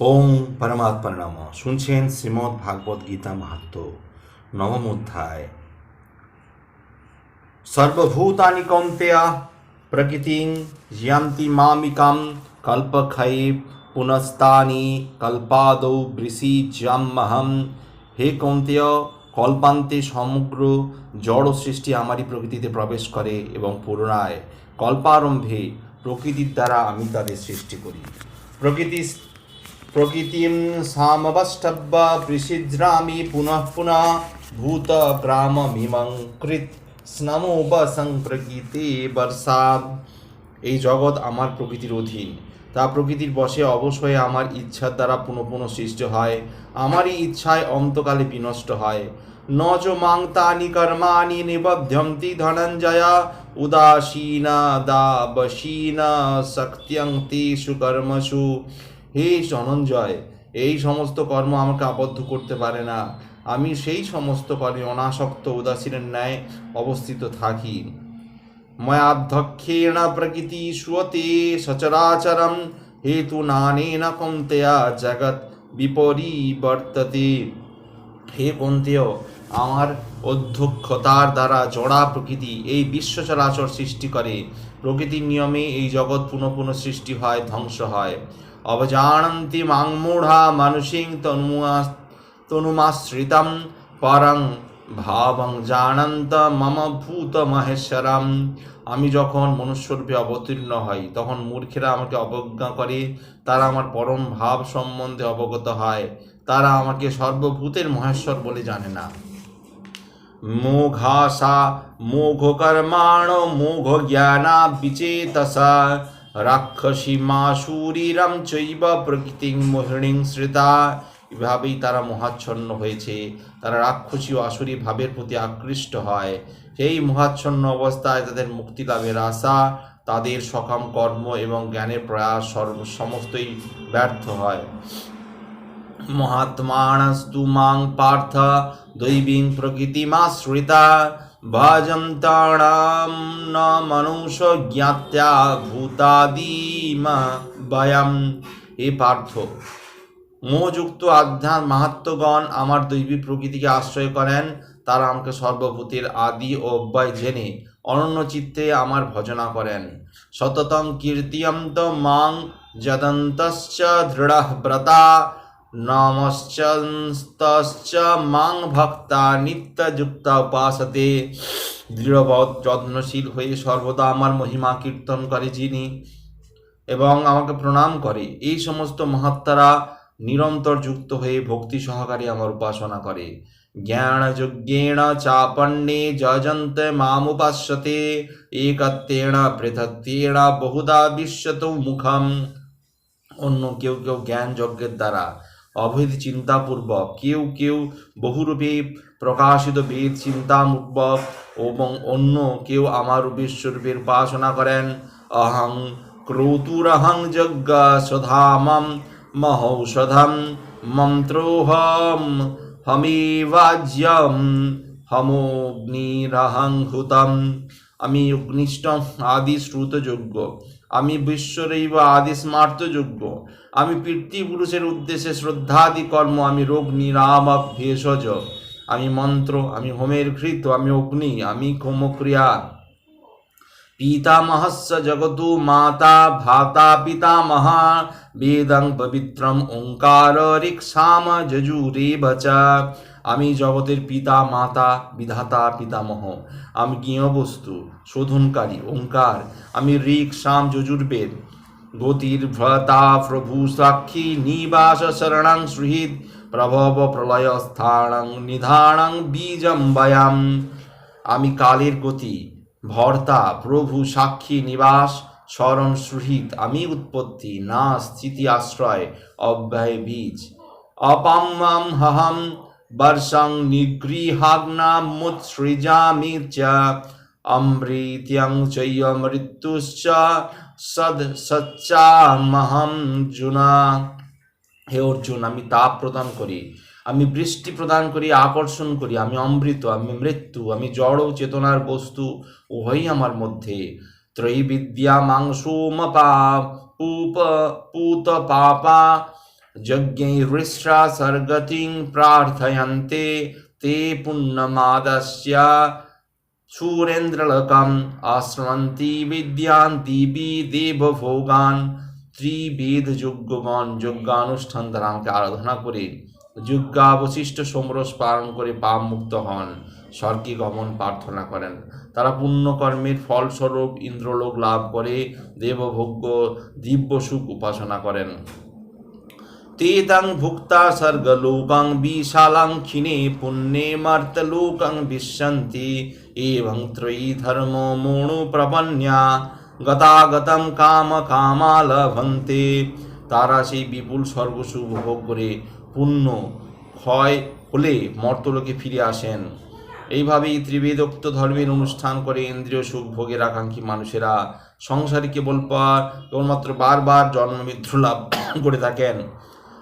ওম পরমাত্মা নম শুনছেন শ্রীমৎ ভাগবত গীতা মাহাত্ম, নবম অধ্যায়। সর্বভূতানি কৌন্তেয়া প্রকৃতিং ইয়ান্তি মামিকাম কল্পক্ষয়ে পুনস্তানি কল্পাদৌ বৃষিজাম্যহম হে কৌন্তেয়, কল্পান্তে সমগ্র জড় সৃষ্টি আমারই প্রকৃতিতে প্রবেশ করে এবং পুনরায় কল্পারম্ভে প্রকৃতির দ্বারা আমি তাদের সৃষ্টি করি। প্রকৃতি প্রকৃতিং সামবষ্টব্য পৃষিজ্রামি পুনঃ পুনঃ ভূত গ্রামমিমং কৃত স্নমোপসংপ্রকৃতি বর্ষা। এই জগৎ আমার প্রকৃতির অধীন। তা প্রকৃতির বশে অবশ্যই আমার ইচ্ছার দ্বারা পুনঃ পুনঃ সৃষ্টি হয়। আমারই ইচ্ছায় অন্তকালে বিনষ্ট হয়। ন চ মাং তানি কর্মাণি নিবধ্যন্তি ধনঞ্জয়। উদাসীনা দাবসীনা শক্ত্যং তেষু কর্মসু হে ধনঞ্জয় এই সমস্ত কর্ম আমাকে আবদ্ধ করতে পারে না। আমি সেই সমস্ত কর্মে অনাসক্ত, উদাসীনের ন্যায় অবস্থিত থাকি। ময়াধ্যক্ষেণ প্রকৃতি শ্রুয়তে সচরাচরম হেতু নানেন কন্তেয়া জগৎ বিপরিবর্ততে। হে কন্তেয় আমার অধ্যক্ষতার দ্বারা জড়া প্রকৃতি এই বিশ্ব চরাচর সৃষ্টি করে। প্রকৃতির নিয়মে এই জগৎ পুনঃ পুনঃ সৃষ্টি হয়, ধ্বংস হয়। অবজানন্তি মাং মূঢ়া মানুষিং তনুমা তনুমাশ্রিতম পরং ভাবং জানন্ত মম ভূত মহেশ্বরম। আমি যখন মনুষ্যরূপে অবতীর্ণ হই, তখন মূর্খেরা আমাকে অবজ্ঞা করে, তারা আমার পরম ভাব সম্বন্ধে অবগত হয়, তারা আমাকে সর্বভূতের মহেশ্বর বলে জানে না। মোঘাসা মোঘ কর্মাণ মোঘ জ্ঞানা বিচেতসা রাক্ষসী মা শরীরম চৈব প্রকৃতি মোহিণীং শ্রিতা। এভাবেই তারা মহাচ্ছন্ন হয়েছে। তারা রাক্ষসী ও আসুরী ভাবের প্রতি আকৃষ্ট হয়। সেই মহাচ্ছন্ন অবস্থায় তাদের মুক্তি লাভের আশা, তাদের সকাম কর্ম এবং জ্ঞানের প্রয়াস সর্ব সমস্তই ব্যর্থ হয়। মহাত্মানস্তু মাং পার্থ, দৈবীং প্রকৃতিমাশ্রিতা। ন মনুষ জ্ঞাত্যা ভূতাদিমা বয়ম এ পার্থ মোহযুক্ত আধ্যান মাহাত্মগণ আমার দৈবী প্রকৃতিকে আশ্রয় করেন, তারা আমাকে সর্বভূতের আদি ও অব্যয় জেনে অনন্য চিত্তে আমার ভজনা করেন। সততং কীর্তিয়ন্ত মাং যদন্তশ্চ দৃঢ় ব্রতা নমশ্চস্তশ্চ মাং ভক্তা নিত্যযুক্তা উপাসতে দৃঢ়বৎ যত্নশীল হয়ে সর্বদা আমার মহিমা কীর্তন করে যিনি এবং আমাকে প্রণাম করে। এই সমস্ত মহাত্মারা নিরন্তর যুক্ত হয়ে ভক্তি সহকারে আমার উপাসনা করে। জ্ঞান যজ্ঞেণ চাপন্নে যজন্ত মামুপাস্যতে একত্বেণ পৃথক্তেণ বহুদা বিশ্বত মুখম। অন্য কেউ কেউ জ্ঞান যজ্ঞের দ্বারা অভেদ চিন্তাপূর্বক কেউ কেউ বহুরূপে প্রকাশিত বেদ চিন্তাপূর্বক এবং অন্য কেউ আমার বিশ্বরূপের উপাসনা করেন। অহং ক্রৌতুরহং যজ্ঞ সধামম মহৌষধম মন্ত্রোহম হমেবাজ্যম হমোগ্নিরহং হুতম আমি অগ্নিষ্ঠ আদি শ্রুতযোগ্য আমি বিশ্বরৈব আদি স্মার্তযোগ্য আমি পিতৃপুরুষের উদ্দেশ্যে শ্রদ্ধাদি কর্ম, আমি রোগ নিরাম ভেষজ। আমি মন্ত্র, আমি হোমের ঘৃত, আমি অগ্নি, আমি ক্ষমক্রিয়া পিতামহস্য জগতু মাতা ভাতা পিতামহা, বেদং পবিত্রম ওঙ্কার রিক্সাম যজুরেব চ। আমি জগতের পিতা, মাতা, বিধাতা, পিতামহ। আমি গৃহবস্তু শোধনকারী, ওঙ্কার। আমি ঋক, সাম, যজুর্বেদ। গতির ভ্রতা, প্রভু, সাক্ষী, নিবাস, শরণং সুহৃদ প্রভব, প্রলয়, স্থানং, নিধানং, বীজম, বয়াম। আমি কালের গতি, ভর্তা, প্রভু, সাক্ষী, নিবাস, স্মরণ সুহৃদ আমি উৎপত্তি না স্থিতি, আশ্রয়, অব্যয়, বীজ। অপাম্মম হহম বর্ষং নিগৃহাগ্নামুৎসৃজামি চ অমৃত্যং চৈয় মৃত্যুশ্চ সদ সচ্চামহম জুনা হে অর্জুন, আমি তাপ প্রদান করি, আমি বৃষ্টি প্রদান করি, আকর্ষণ করি, আমি অমৃত, আমি মৃত্যু, আমি জড় চেতনার বস্তু, উভয়ই আমার মধ্যে। ত্রৈবিদ্যা মাংসোমপা, পুপ, পুত পাপা যজ্ঞৈহৃষ্টা সর্গতিং প্রার্থয়ন্তে তে পুণ্যমাদস্য সুরেন্দ্রলকম আশ্রমন্তি বিদ্যান দিবি দেবভোগান ত্রিবেদ যজ্ঞগণ যজ্ঞানুষ্ঠান দ্বারা আমাকে আরাধনা করে যজ্ঞাবশিষ্ট সমরস পালন করে পাপ মুক্ত হন, স্বর্গে গমন প্রার্থনা করেন। তারা পুণ্যকর্মের ফলস্বরূপ ইন্দ্রলোক লাভ করে, দেবভোগ্য দিব্য সুখ উপাসনা করেন। তেতাং ভুক্তা স্বর্গলোকাং বিশালাং ক্ষিণে পুণ্যে মর্তলোকাং বিশন্তি এবং ত্রয়ী ধর্ম মোণু প্রপন্যা গতাগতম কাম কামা লভন্তে তারা সেই বিপুল স্বর্গসুখ ভোগ করে পুণ্য ক্ষয় হলে মর্তলোকে ফিরে আসেন। এইভাবেই ত্রিবেদোক্ত ধর্মের অনুষ্ঠান করে ইন্দ্রিয় সুখ ভোগের আকাঙ্ক্ষী মানুষেরা সংসারে কেবল পর, কেবলমাত্র বারবার জন্ম মৃত্যু লাভ করে থাকেন।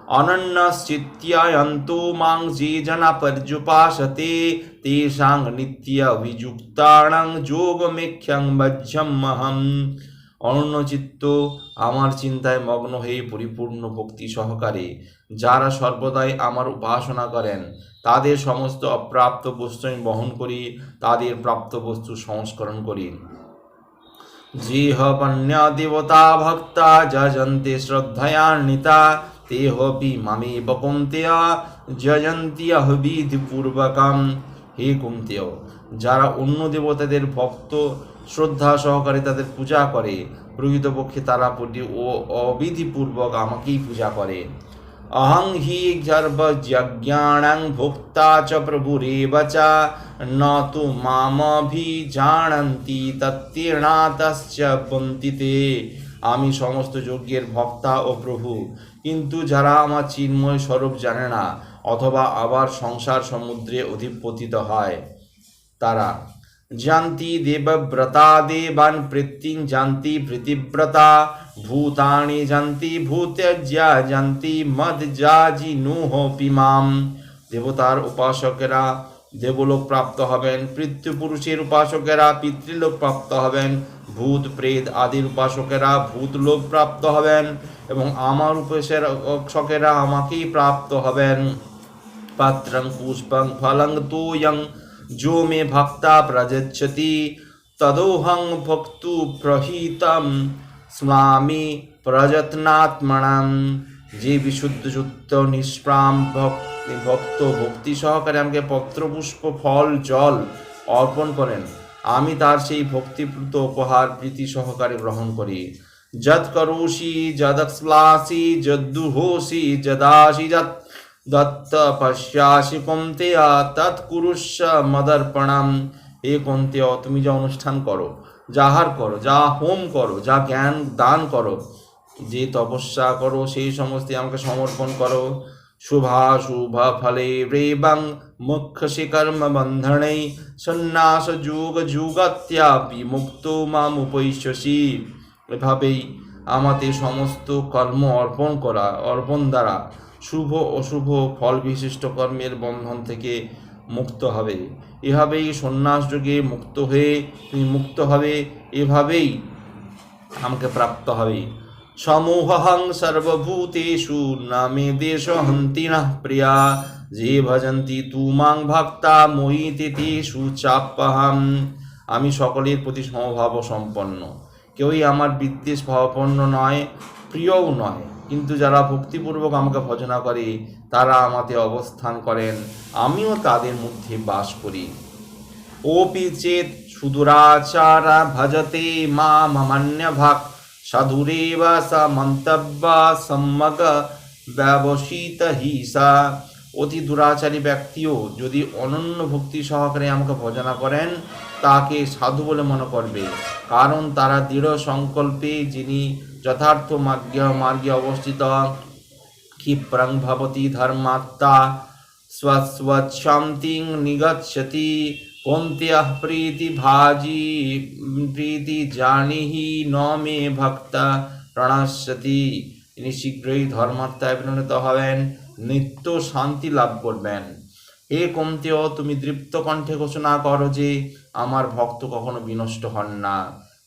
অনন্যশ্চিত্যায়ন্তু মাং যে জনা পর্যুপাসতে তেষাং নিত্য বিযুক্তাণং যোগমেখ্যং মহম অনন্যচিত্ত আমার চিন্তায় মগ্ন হয়ে পরিপূর্ণ ভক্তি সহকারে, যারা সর্বদাই আমার উপাসনা করেন, তাদের সমস্ত অপ্রাপ্ত বস্তু আমি বহন করি, তাদের প্রাপ্ত বস্তু সংস্করণ করি। জিহপন্যা দেবতা ভক্তা, যজন্তে শ্রদ্ধয়ান্বিতা তেহপি মামেব কুন্তেয়া যজন্তি অহবিধি পূর্বকম হে কুন্তেয়, যারা অন্য দেবতাদের ভক্ত শ্রদ্ধা সহকারে তাদের পূজা করে, প্রকৃতপক্ষে তারা প্রতি ও অবিধিপূর্বক আমাকেই পূজা করে। অহং হি গর্ভযজ্ঞাণং ভোক্তা চ প্রভুরেব চ, ন তু মামভিজানন্তি তত্তীর্ণাতশ্চ বন্তিতে। আমি সমস্ত যজ্ঞের ভক্তা ও প্রভু কিন্তু যারা আমার চিন্ময় স্বরূপ জানে না, অথবা আবার সংসার সমুদ্রে অধিপতিত হয়, তারা, জান্তি দেবব্রতা দেবান প্রীতিং জান্তি প্রীতিব্রতা ভূতানি জান্তি ভূত্যজ্যা জান্তি মদ জাজি নুহ পিমাম দেবতার উপাসকেরা দেবলোক প্রাপ্ত হবেন পৃথ্বপুরুষের উপাসকেরা পিতৃলোক প্রাপ্ত হবেন, ভূত, প্রেত আদির উপাসকেরা ভূতলোক প্রাপ্ত হবেন এবং আমার উপাসকেরা আমাকেই প্রাপ্ত হবেন। পাত্রং পুষ্পং ফলং তোয়ং, যো মে ভক্তা প্রজচ্ছতি, তদোহং ভক্তু প্রহিতম স্বামী প্রযত্নাত্মনাম যে বিশুদ্ধ যুক্ত, নিষ্প্রাম ভক্তি, ভক্ত ভক্তি সহকারে আমাকে পত্রপুষ্প, ফল, জল অর্পণ করেন। আমি তার সেই ভক্তিপ্রুত উপহার প্রীতি সহকারে গ্রহণ করি। যৎ করোষি যদক্লাসি যদ্দুহোষি যদাসি যৎ দত্ত পশ্যাসি কন্তেয়া তৎকুরুষ্য মদর্পণাম। হে কন্তেয়, তুমি যা অনুষ্ঠান করো, যাহার করো, যা হোম করো, যা জ্ঞান দান করো যে তপস্যা করো, সেই সমস্ত আমাকে সমর্পণ করো। শুভা, শুভ ফলে রেবাং মুখ্যসি কর্ম বন্ধনে সন্ন্যাস যুগ যুগাত্যা বিমুক্ত মাম উপৈশ্যসি এভাবেই আমাদের সমস্ত কর্ম অর্পণ করা, অর্পণ দ্বারা শুভ অশুভ ফল বিশিষ্ট কর্মের বন্ধন থেকে মুক্ত হবে। এভাবেই সন্ন্যাস যোগে মুক্ত হয়ে তুমি মুক্ত হবে, এভাবেই আমাকে প্রাপ্ত হবে। সমূহং সর্বভূতেষু নামে দেশ হন্তি না প্রিয়া যে ভজন্তি তু মাং ভক্তা মোহিতে তেষু চাপ্পাহাম আমি সকলের প্রতি সমভাব সম্পন্ন। কেউই আমার বিদ্বেষ ভাবাপন্ন নয়, প্রিয়ও নয়। কিন্তু যারা ভক্তিপূর্বক আমাকে ভজনা করে, তারা আমাতে অবস্থান করেন। আমিও তাদের মধ্যে বাস করি। ওপি চেত সুদুরাচারা ভজতে মা মমান্য ভাগ সাধুরেব স মন্তব্য সম্মগ ব্যবসিত হিসা অতি দুরাচারী ব্যক্তিও যদি অনন্য ভক্তি সহকারে আমাকে ভজনা করেন, তাকে সাধু বলে মনে করবে। কারণ তারা দৃঢ় সংকল্পে যিনি যথার্থ মার্গ মার্গে অবস্থিত, ক্ষিপ্রং ভবতি ধর্মাত্মা কন্ত্যহ প্রীতি ভাজি প্রীতি জানিহি ন মে ভক্তা প্রণাশ্যতি তিনি শীঘ্রই ধর্মাত্মায় পরিণত হবেন নিত্য শান্তি লাভ করবেন। এ কমতেও তুমি দৃপ্ত কণ্ঠে ঘোষণা করো যে, আমার ভক্ত কখনো বিনষ্ট হন না।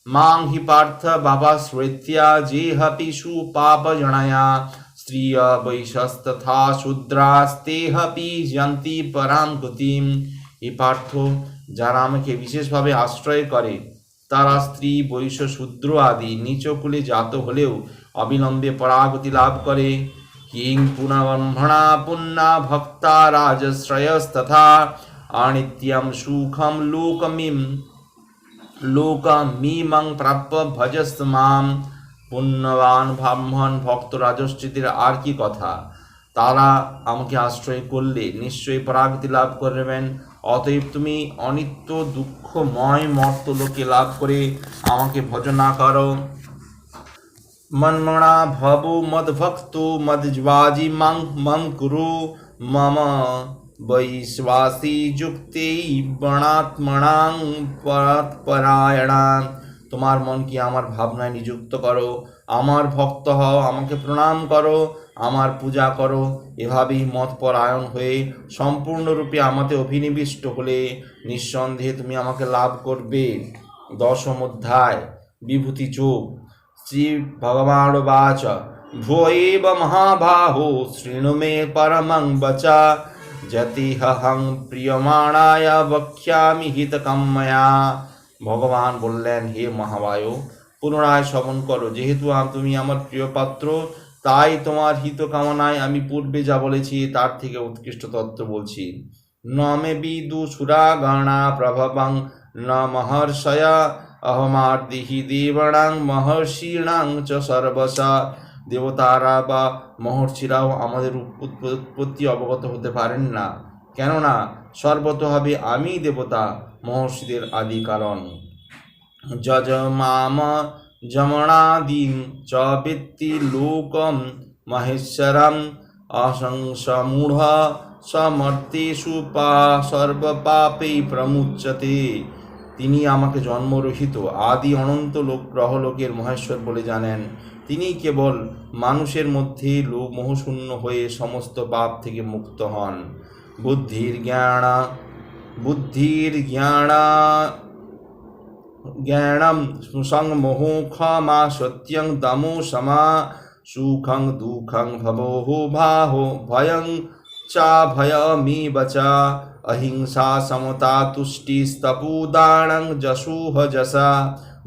মাং হি পার্থ বাবা শ্রেত্যা, যে হাপি সু পাপ জনায়া। স্ত্রিয় বৈশস্তথা শূদ্রাস্তে হাপি জন্তি পরাম গতিম এ পার্থ যারা আমাকে বিশেষভাবে আশ্রয় করে, তারা স্ত্রী, বৈশ্য, শূদ্র আদি নিচকুলে জাত হলেও অবিলম্বে পরাগতি লাভ করে। কিং পুনব্রহ্মণা পুণ্যা ভক্তা রাজশ্রয়স্তথা আনিত্যম সুখম লোকমিম লোকমিমং প্রাপ্য ভজস্ত মাম। পুণ্যবান ব্রাহ্মণ ভক্ত রাজস্বীদের আর কি কথা? তারা আমাকে আশ্রয় করলে নিশ্চয়ই পরাগতি লাভ করবেন। অতএব তুমি অনিত্য, দুঃখময়, মর্তলোকে লাভ করে আমাকে ভজনা করো। মন্মণা ভবো, মদ্ভক্তো, মদ্জ্বাজি মং মম কুরু। মম বৈশ্বাসী যুক্তে বণাত্মণাং পরায়ণাং তোমার মনকে আমার ভাবনায় নিযুক্ত করো, আমার ভক্ত হও, আমাকে প্রণাম করো, আমার পূজা করো। এভাবেই মতপরায়ণ হয়ে সম্পূর্ণরূপে আমাতে অভিনিবিষ্ট হলে নিঃসন্দেহে তুমি আমাকে লাভ করবে। দশম অধ্যায়, বিভূতি যোগ। শ্রী ভগবান বাচ এব মহাবাহো শৃণু মে পরমং বচা। যতিহং প্রিয়মাণায় বক্ষ্যামি হিতকাম্যয়া ভগবান বললেন, হে মহাবায়ু, পুনরায় শ্রবণ করো। যেহেতু তুমি আমার প্রিয় পাত্র তাই তোমার হিত কামনায় আমি পূর্বে যা বলেছি, তার থেকে উৎকৃষ্ট তত্ত্ব বলছি। ন মে বিদু সুরা গণা প্রভবং, ন মহর্ষয়া অহমার্দিহি দেবাণাং মহর্ষিণাং চ সর্বসা। দেবতারা বা মহর্ষিরাও আমাদের উৎপত্তি অবগত হতে পারেন না। কেননা, সর্বতভাবে আমি দেবতা মহর্ষিদের আদি কারণ। যজমাম যমণাদিন চ বৃত্তি লোকম মহেশ্বরম অসংসমূঢ় সমর্তেষু পা সর্বপাপে প্রমুচ্যতে তিনি আমাকে জন্মরহিত আদি অনন্ত লোক গ্রহলোকের মহেশ্বর বলে জানেন। তিনি কেবল মানুষের মধ্যে লোক মোহশূন্য হয়ে সমস্ত পাপ থেকে মুক্ত হন। বুদ্ধির জ্ঞানা বুদ্ধির জ্ঞানা জ্ঞানম সংমোহ ক্ষমা সত্যং দমো সমা সুখং দুঃখং ভবো ভাহো ভয়ং চা ভয়মি বচা অহিংসা সমতা তুষ্টিস্তপুদাণং যশোহ যশা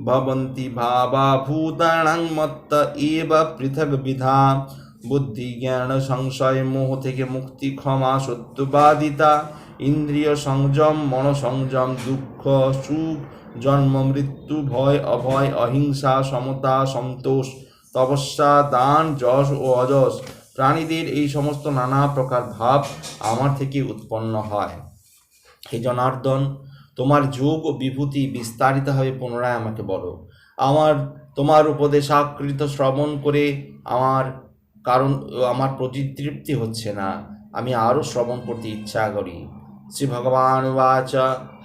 ভবন্তি ভাবা ভূতাণং বুদ্ধি, জ্ঞান, সংশয়, মোহ থেকে মুক্তি, ক্ষমা সত্যবাদিতা ইন্দ্রিয় সংযম মন সংযম দুঃখ, সুখ, জন্ম, মৃত্যু, ভয়, অভয়, অহিংসা, সমতা, সন্তোষ, তপস্যা, দান, যশ ও অযশ। প্রাণীদের এই সমস্ত নানা প্রকার ভাব আমার থেকে উৎপন্ন হয়। হে জনার্দন, তোমার যোগ ও বিভূতি বিস্তারিতভাবে পুনরায় আমাকে বলো। আমার, তোমার উপদেশাকৃত শ্রবণ করে আমার কারণ আমার প্রতিতৃপ্তি হচ্ছে না। আমি আরও শ্রবণ করতে ইচ্ছা করি। শ্রী ভগবান উচ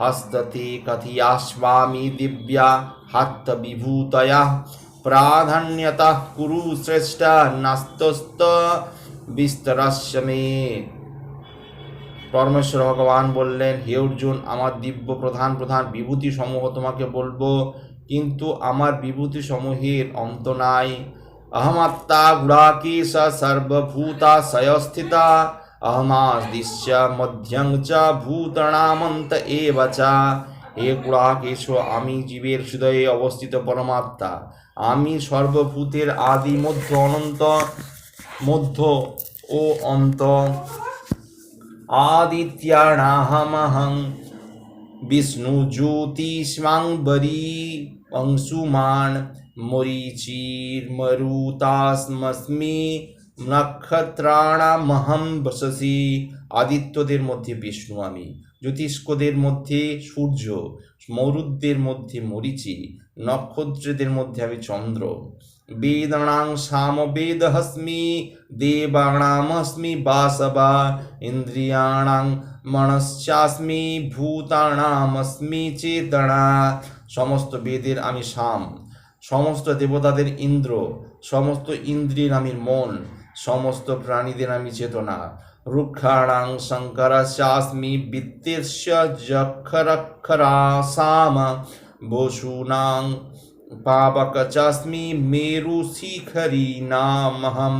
হস্ততে কথিয়াস্বামী দিব্যা হাত্ত বিভূতয়া। প্রাধান্যতা কুরু শ্রেষ্ঠ নাস্তস্ত বিস্তরস্য মে। পরমেশ্বর ভগবান বললেন, হে অর্জুন, আমার দিব্য প্রধান প্রধান বিভূতি সমূহ তোমাকে বলব, কিন্তু আমার বিভূতি সমূহের অন্ত নাই। অহমাত্মা গুড়াকেশ সর্বভূতা সয়স্থিতা অহমাদিশ্য মধ্যং চ ভূতনামন্ত এব চ হে গুড়াকেশ আমি জীবের হৃদয়ে অবস্থিত পরমাত্মা আমি সর্বভূতের আদি মধ্য অনন্ত মধ্য ও অন্ত आदित्याणाहमहं विष्णुज्योतिष्माङ्बरी अंशुमान् মরুচির্মরুতাসমস্মি নক্ষত্রাণামহম বসসি আদিত্যদের মধ্যে বিষ্ণু আমি, জ্যোতিষ্কদের মধ্যে সূর্য, মরুদ্দের মধ্যে মরিচি, নক্ষত্রদের মধ্যে আমি চন্দ্র। বেদানাং সামবেদহস্মি দেবানামস্মি বাসবা ইন্দ্রিয়াণাং মনশ্চাস্মি ভূতানামস্মি চেতনা। সমস্ত বেদের আমি সাম। সমস্ত দেবতাদের ইন্দ্র, সমস্ত ইন্দ্রিয়ের আমি মন, সমস্ত প্রাণীদের আমি চেতনা। রুক্ষাণাং শঙ্করশ্চাস্মি বিত্তেশ্য যক্ষরক্ষরাসাম বসূনাং পাবকচাস্মি মেরুশিখরীনামহম।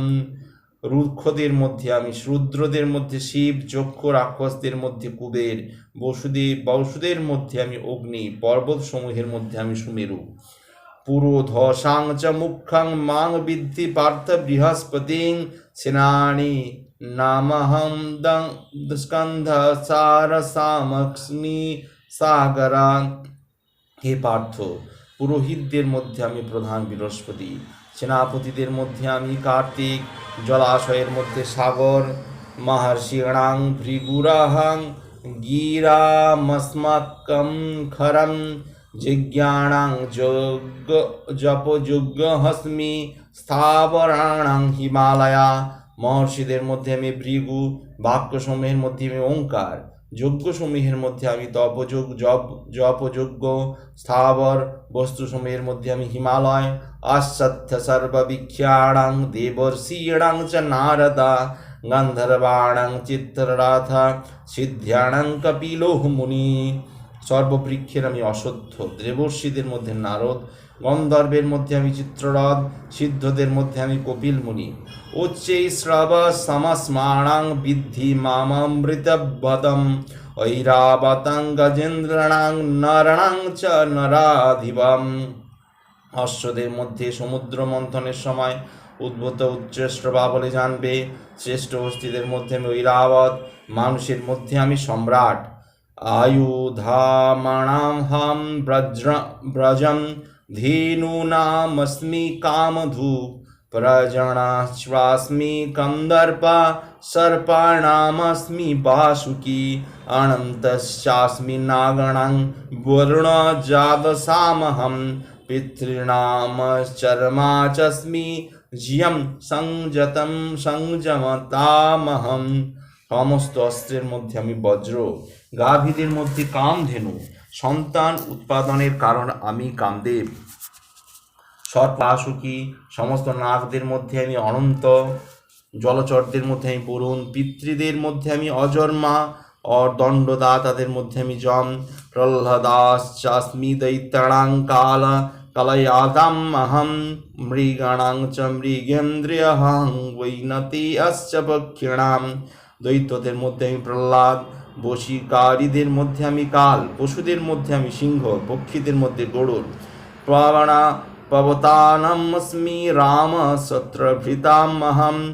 রুক্ষদের মধ্যে আমি রুদ্রদের মধ্যে শিব যক্ষ রাক্ষসদের মধ্যে কুবের, বসুদেব, বসুদের মধ্যে আমি অগ্নি পর্বত সমূহের মধ্যে আমি সুমেরু। পুরোধসাং চ মুখ্যং মাং বিদ্ধি পার্থ বৃহস্পতিং সেনানি নামহং স্কন্ধ সারসামক্ষ্মি সাগরা হে পার্থ, পুরোহিতদের মধ্যে আমি প্রধান বৃহস্পতি। সেনাপতিদের মধ্যে আমি কার্তিক, জলাশয়ের মধ্যে সাগর মহর্ষিণাং ভৃগুরাহাং গিরামস্মাকম খরম জিজ্ঞাণাং যোগ্য জপযোগ্য হস্মি স্থাবরাণাং হিমালয়া মহর্ষিদের মধ্যে আমি ভৃগু, বাক্যসমূহের মধ্যে আমি ওঙ্কার, যজ্ঞসমূহের মধ্যে আমি তপযোগ জপ জপযোগ্য, স্থাবর বস্তুসমূহের মধ্যে আমি হিমালয় আশ্বত্থ সর্ববিখ্যাণাং দেবর্ষীণাং চ নারদা, গন্ধর্বাণাং চিত্ররাথ সিদ্ধ্যাণাং কপিলো মুনি। সর্ববৃক্ষের আমি অশ্বত্থ দেবর্ষীদের মধ্যে নারদ, গন্ধর্বের মধ্যে আমি চিত্ররথ সিদ্ধদের মধ্যে আমি কপিল মুনি উচ্চৈ শ্রব সমস্মাণাং বিদ্ধি মামামৃতবদম ঐরাবতাং গজেন্দ্রাণাং নরণাং চ নরাধিবম। অশ্বদের মধ্যে সমুদ্র মন্থনের সময় উদ্ভূত উচ্চশ্র বলে জানবে, শ্রেষ্ঠ হস্তিদের মধ্যে আমি ঐরাবত, মানুষের মধ্যে আমি সম্রাট। আয়ুধামণাম হাম ব্রজ্র ব্রজম ধেনূনামস্মি কামধূ প্রজনাশ্বাস্মি কন্দর্প সর্পাণামস্মি বাসুকি অনন্তশ্চাস্মি নাগণং বরুণজাতসামহಂ পিতॄণামশ্চর্মা চস্মি জিয়ম সংযতম সংযমতামহম সমস্ত অস্ত্রের মধ্যে আমি বজ্র গাভীদের মধ্যে কামধেনু। সন্তান উৎপাদনের কারণ আমি কামদেব। সর্পাশুকি সমস্ত নাগদের মধ্যে আমি অনন্ত। জলচরদের মধ্যে আমি বরুণ। পিতৃদের মধ্যে আমি অজন্মা। অর দণ্ডদাতাদের মধ্যে আমি যম। প্রহ্লাদাস চাস্মি দৈত্যাণাং কাল। কলয়াদাম অহম মৃগাণাং চ মৃগেন্দ্রিয়হং। বৈনতি অশ্চ পক্ষিণাম দৈত্যদের মধ্যে আমি প্রহ্লাদ। বশীকারীদের মধ্যে আমি কাল, পশুদের মধ্যে আমি সিংহ পক্ষীদের মধ্যে গরুড় প্রাবণা পবতানমস্মি রাম সত্রভৃতামহম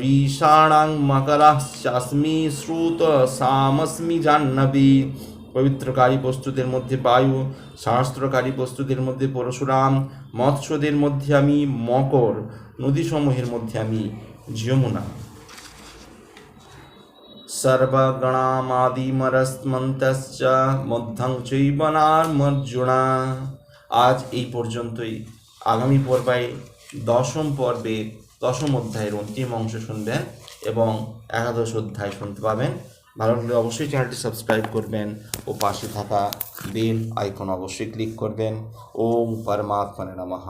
ঋষাণাং মকরাশ্চাস্মি শ্রুত সামস্মি জাহ্নবী। পবিত্রকারী বস্তুদের মধ্যে বায়ু, শাস্ত্রকারী বস্তুদের মধ্যে পরশুরাম, মৎস্যদের মধ্যে আমি মকর, নদীসমূহের মধ্যে আমি যমুনা। সর্বগণামাদিমরস্মন্তশ্চ মধ্যং চৈবনার্মর্জুনা। আজ এই পর্যন্তই। আগামী পর্বে দশম পর্বে দশম অধ্যায়ের অন্তিম অংশ শুনবেন এবং একাদশ অধ্যায় শুনতে পাবেন। ভালো লাগলে অবশ্যই চ্যানেলটি সাবস্ক্রাইব করবেন ও পাশে থাকা বেল আইকন অবশ্যই ক্লিক করবেন। ওম পরমাত্মা নমঃ।